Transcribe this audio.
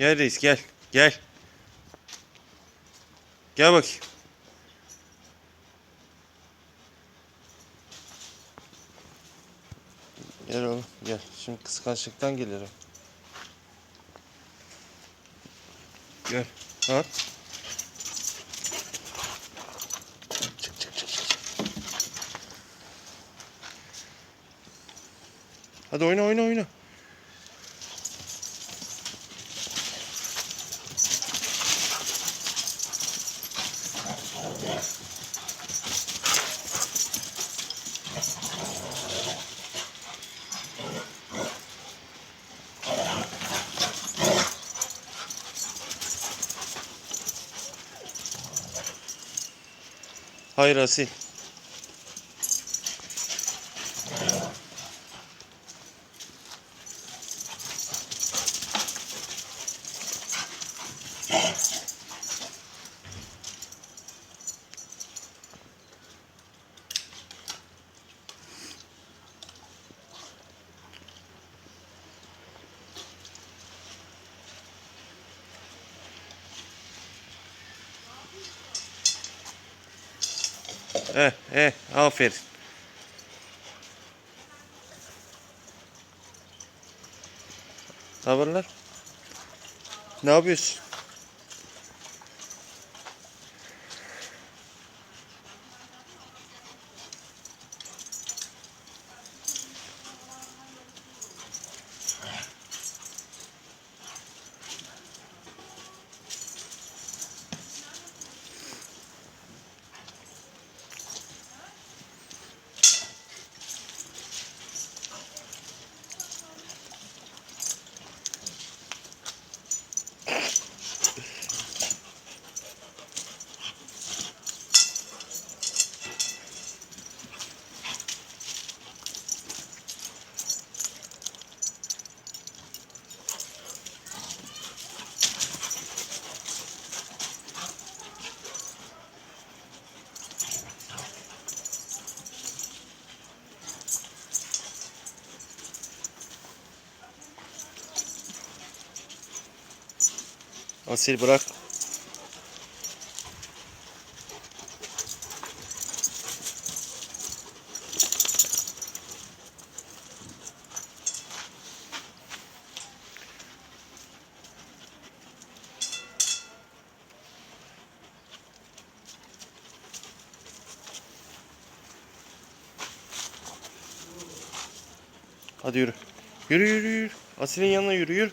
Gel reis gel. Gel. Gel bakayım. Gel oğlum gel. Şimdi kıskançlıktan gelirim. Gel. At. Çık çık çık çık. Hadi oyna oyna oyna. Hayır Eh eh aferin. Haberler? Ne yapıyorsun? Asil bırak. Hadi yürü. Yürü yürü yürü. Asil'in yanına yürü yürü.